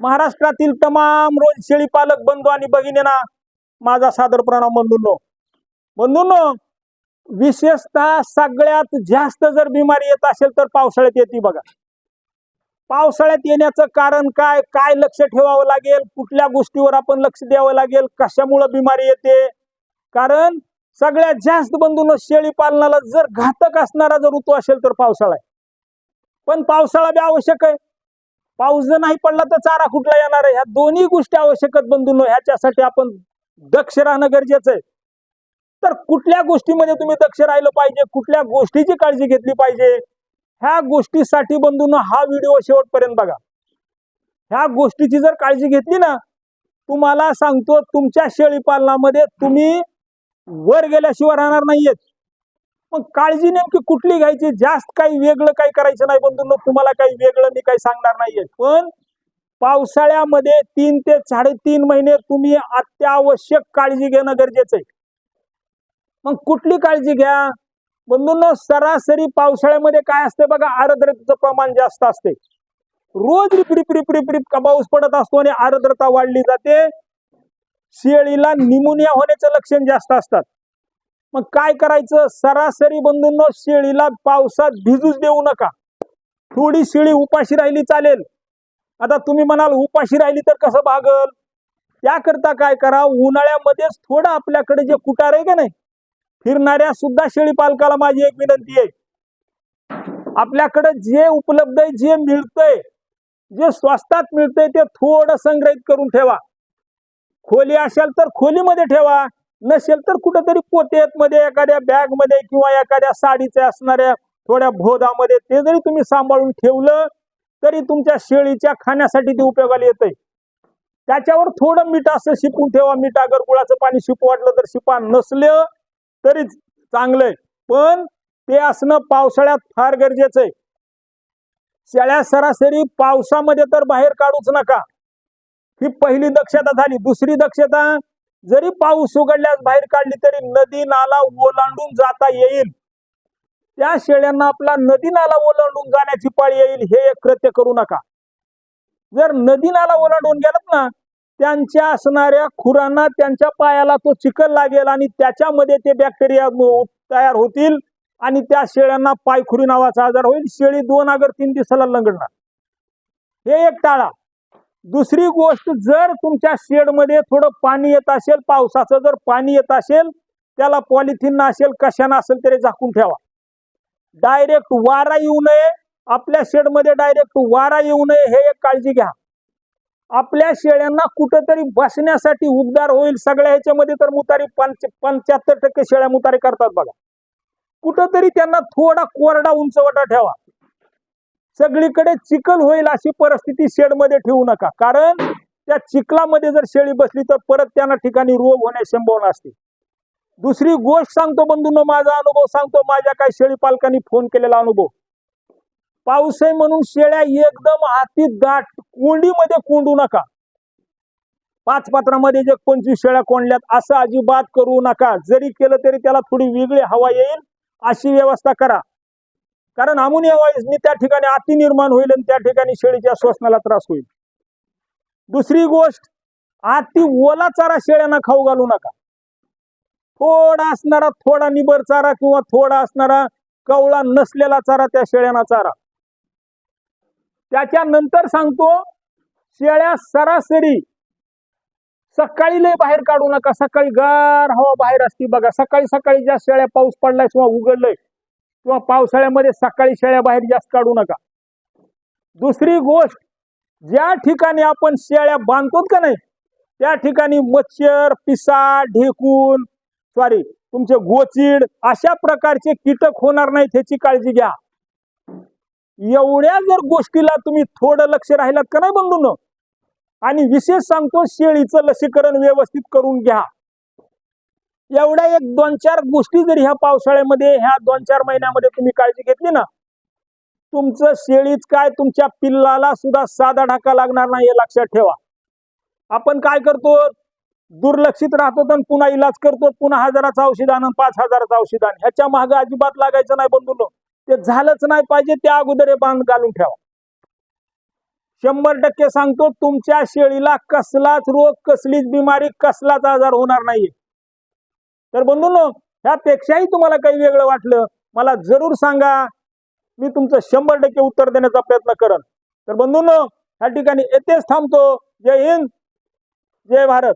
महाराष्ट्रातील तमाम रोज शेळी पालक बंधू आणि भगिनींना माझा सादर प्रणाम बंधूंनो. बंधूंनो विशेषतः सगळ्यात जास्त जर बिमारी येत असेल तर पावसाळ्यात येते बघा. पावसाळ्यात येण्याचं कारण काय? काय लक्ष ठेवावं लागेल? कुठल्या गोष्टीवर आपण लक्ष द्यावं लागेल? कशामुळं बिमारी येते? कारण सगळ्यात जास्त बंधून शेळी पालनाला जर घातक असणारा जर ऋतू असेल तर पावसाळा आहे. पण पावसाळा बी आवश्यक आहे. पाऊस जर नाही पडला तर चारा कुठला येणार आहे? ह्या दोन्ही गोष्टी आवश्यकच बंधून हो, ह्याच्यासाठी आपण दक्ष राहणं गरजेचं आहे. तर कुठल्या गोष्टीमध्ये तुम्ही दक्ष राहिलं पाहिजे? कुठल्या गोष्टीची काळजी घेतली पाहिजे? ह्या गोष्टीसाठी बंधून हो, हा व्हिडिओ शेवटपर्यंत बघा. ह्या गोष्टीची जर काळजी घेतली ना तुम्हाला सांगतो तुमच्या शेळी पालनामध्ये तुम्ही वर गेल्याशिवाय राहणार नाहीयेत. मग काळजी नेमकी कुठली घ्यायची? जास्त काही वेगळं काही करायचं नाही बंधूंनो. तुम्हाला काही वेगळं मी काही सांगणार नाहीये. पण पावसाळ्यामध्ये तीन ते साडेतीन महिने तुम्ही अत्यावश्यक काळजी घेणं गरजेचं आहे. मग कुठली काळजी घ्या? बंधूंनो सरासरी पावसाळ्यामध्ये काय असते बघा आर्द्रतेचं प्रमाण जास्त असते. रोज रिप रिप रिप रिप रिप पाऊस पडत असतो आणि आर्द्रता वाढली जाते. शेळीला निमोनिया होण्याचं लक्षण जास्त असतात. मग काय करायचं? सरासरी बंधूंनो शेळीला पावसात भिजूच देऊ नका. थोडी शेळी उपाशी राहिली चालेल. आता तुम्ही म्हणाल उपाशी राहिली तर कसं भागल? त्याकरता काय करा उन्हाळ्यामध्येच थोडं आपल्याकडे जे कुटार आहे का नाही फिरणाऱ्या सुद्धा शेळी पालकाला माझी एक विनंती आहे. आपल्याकडे जे उपलब्ध आहे जे मिळतंय जे स्वस्तात मिळतंय ते थोडं संग्रहित करून ठेवा. खोली असेल तर खोलीमध्ये ठेवा. नसेल तर कुठंतरी पोतेत मध्ये एखाद्या बॅगमध्ये किंवा एखाद्या साडीच्या असणाऱ्या थोड्या भोदामध्ये ते जरी तुम्ही सांभाळून ठेवलं तरी तुमच्या शेळीच्या खाण्यासाठी ते उपयोगाला येतंय. त्याच्यावर थोडं मीठ असं शिपून ठेवा. मीठ गुळाचं पाणी शिपू वाटलं तर शिपा नसलं तरी चांगलंय. पण ते असणं पावसाळ्यात फार गरजेचं आहे. शेळ्या सरासरी पावसामध्ये तर बाहेर काढूच नका. ही पहिली दक्षता झाली. दुसरी दक्षता जरी पाऊस उघडल्यास बाहेर काढली तरी नदी नाला ओलांडून जाता येईल. त्या शेळ्यांना आपला नदी नाला ओलांडून जाण्याची पाळी येईल हे एक कृत्य करू नका. जर नदी नाला ओलांडून गेलात ना त्यांच्या असणाऱ्या खुरांना त्यांच्या पायाला तो चिखल लागेल आणि त्याच्यामध्ये ते बॅक्टेरिया तयार होतील आणि त्या शेळ्यांना पायखुरी नावाचा आजार होईल. शेळी दोन अगर तीन दिवसाला लंगडणार. हे एक टाळा. दुसरी गोष्ट जर तुमच्या शेडमध्ये थोडं पाणी येत असेल पावसाचं जर पाणी येत असेल त्याला पॉलिथिन असेल कशानं असेल तरी झाकून ठेवा. डायरेक्ट वारा येऊ नये आपल्या शेडमध्ये डायरेक्ट वारा येऊ नये हे एक काळजी घ्या. आपल्या शेळ्यांना कुठंतरी बसण्यासाठी उबदार होईल सगळ्या ह्याच्यामध्ये तर मुतारी पंच पंच्याहत्तर टक्के शेळ्या मुतारी करतात बघा. कुठंतरी त्यांना थोडा कोरडा उंचवटा ठेवा. सगळीकडे चिखल होईल अशी परिस्थिती शेडमध्ये ठेवू नका. कारण त्या चिखलामध्ये जर शेळी बसली तर परत त्यांना ठिकाणी रोग होण्याची संभावना असते. दुसरी गोष्ट सांगतो बंधूंनो माझा अनुभव सांगतो माझ्या काही शेळी पालकांनी फोन केलेला अनुभव. पाऊस आहे म्हणून शेळ्या एकदम हाती दाट कोंडीमध्ये कोंडू नका. पाच पात्रामध्ये जे पंचवीस शेळ्या कोंडल्यात असं अजिबात करू नका. जरी केलं तरी त्याला थोडी वेगळी हवा येईल अशी व्यवस्था करा. कारण अमोनिया वायूने त्या ठिकाणी अति निर्माण होईल आणि त्या ठिकाणी शेळीच्या श्वसनाला त्रास होईल. दुसरी गोष्ट अति ओला चारा शेळ्यांना खाऊ घालू नका. थोडा असणारा थोडा निबर चारा किंवा थोडा असणारा कवळा नसलेला चारा त्या शेळ्यांना चारा. त्याच्यानंतर सांगतो शेळ्या सरासरी सकाळी लय बाहेर काढू नका. सकाळी गार हवा बाहेर असती बघा. सकाळी सकाळी ज्या शेळ्या पाऊस पडलाय किंवा उघडलंय किंवा पावसाळ्यामध्ये सकाळी शेळ्या बाहेर जास्त काढू नका. दुसरी गोष्ट ज्या ठिकाणी आपण शेळ्या बांधतो का नाही त्या ठिकाणी मच्छर पिसा ढेकून सॉरी तुमचे गोचीड अशा प्रकारचे कीटक होणार नाहीत ह्याची काळजी घ्या. एवढ्या जर गोष्टीला तुम्ही थोडं लक्ष राहिलात का नाही बंधून? आणि विशेष सांगतो शेळीचं लसीकरण व्यवस्थित करून घ्या. एवढ्या एक दोन चार गोष्टी जर ह्या पावसाळ्यामध्ये ह्या दोन चार महिन्यामध्ये तुम्ही काळजी घेतली ना तुमचं शेळीच काय तुमच्या पिल्लाला सुद्धा साधा ढाका लागणार नाही हे लक्षात ठेवा. आपण काय करतो? दुर्लक्षित राहतो तर पुन्हा इलाज करतो पुन्हा हजाराचं औषध आणून पाच हजाराचं औषध आण. ह्याच्या मागे अजिबात लागायचं नाही बंधुलो ते झालंच नाही पाहिजे त्या अगोदर हे बांध घालून ठेवा. शंभर टक्के सांगतो तुमच्या शेळीला कसलाच रोग कसलीच बिमारी कसलाच आजार होणार नाहीये. तर बंधूंनो ह्यापेक्षाही तुम्हाला काही वेगळं वाटलं मला जरूर सांगा. मी तुमचं शंभर टक्के उत्तर देण्याचा प्रयत्न करन. तर बंधूंनो या ठिकाणी येथेच थांबतो. जय हिंद जय भारत.